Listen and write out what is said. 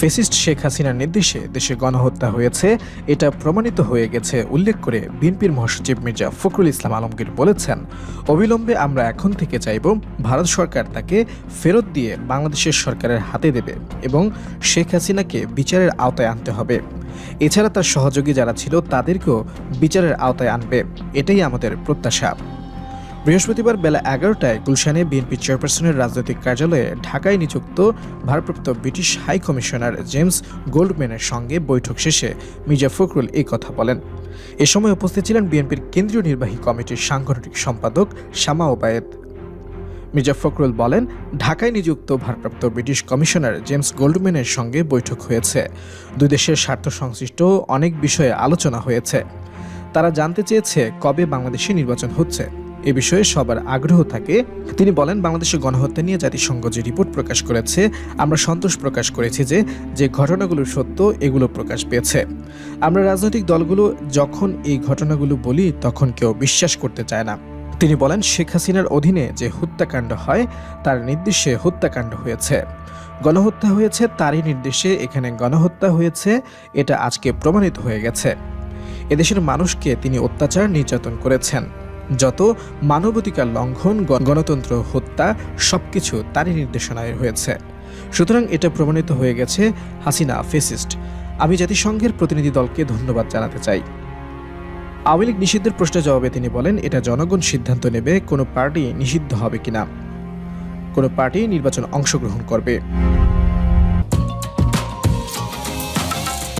Fascist Sheikh হাসিনার নির্দেশে দেশে গণহত্যা হয়েছে। এটা প্রমাণিত হয়ে গেছে, উল্লেখ করে বিএনপির মহাসচিব মির্জা ফখরুল ইসলাম আলমগীর বলেছেন, অবিলম্বে আমরা এখন থেকে চাইব ভারত সরকার তাকে ফেরত দিয়ে বাংলাদেশের সরকারের হাতে দেবে এবং শেখ হাসিনাকে বিচারের আওতায় আনতে হবে। এছাড়া তার সহযোগী যারা ছিল তাদেরকেও বিচারের আওতায় আনবে। এটাই আমাদের প্রত্যাশা। বৃহস্পতিবার বেলা এগারোটায় গুলশানে বিএনপি চেয়ারপারসনের রাজনৈতিক কার্যালয়ে ঢাকায় নিযুক্ত ভারপ্রাপ্ত ব্রিটিশ হাই কমিশনার জেমস গোল্ডম্যানের সঙ্গে বৈঠক শেষে মির্জা ফখরুল এই কথা বলেন। এ সময় উপস্থিত ছিলেন বিএনপির কেন্দ্রীয় নির্বাহী কমিটির সাংগঠনিক সম্পাদক শামা ওবায়েদ। মির্জা ফখরুল বলেন, ঢাকায় নিযুক্ত ভারপ্রাপ্ত ব্রিটিশ কমিশনার জেমস গোল্ডম্যানের সঙ্গে বৈঠক হয়েছে। দুই দেশের স্বার্থ সংশ্লিষ্ট অনেক বিষয়ে আলোচনা হয়েছে। তারা জানতে চেয়েছে কবে বাংলাদেশে নির্বাচন হচ্ছে। এ বিষয়ে সবার আগ্রহ থাকে। তিনি বলেন, বাংলাদেশের গণহত্যা নিয়ে জাতিসংঘ যে রিপোর্ট প্রকাশ করেছে, আমরা সন্তোষ প্রকাশ করেছি যে যে ঘটনাগুলো সত্য, এগুলো প্রকাশ পেয়েছে। আমরা রাজনৈতিক দলগুলো যখন এই ঘটনাগুলো বলি, তখন কেউ বিশ্বাস করতে চায় না। তিনি বলেন, শেখ হাসিনার অধীনে যে হত্যাকাণ্ড হয়, তার নির্দেশে হত্যাকাণ্ড হয়েছে। গণহত্যা হয়েছে, তারই নির্দেশে এখানে গণহত্যা হয়েছে, এটা আজকে প্রমাণিত হয়ে গেছে। এদেশের মানুষকে তিনি অত্যাচার, নির্যাতন করেছেন। যত মানবাধিকার লঙ্ঘন গণতন্ত্র, হত্যা, সবকিছু তারই নির্দেশনায় হয়েছে। সুতরাং এটা প্রমাণিত হয়ে গেছে হাসিনা ফেসিস্ট। আমি জাতিসংঘের প্রতিনিধি দলকে ধন্যবাদ জানাতে চাই। আওয়ামী লীগ নিষিদ্ধের প্রশ্নের জবাবে তিনি বলেন, এটা জনগণ সিদ্ধান্ত নেবে কোনো পার্টি নিষিদ্ধ হবে কিনা। কোনো পার্টি নির্বাচন অংশগ্রহণ করবে।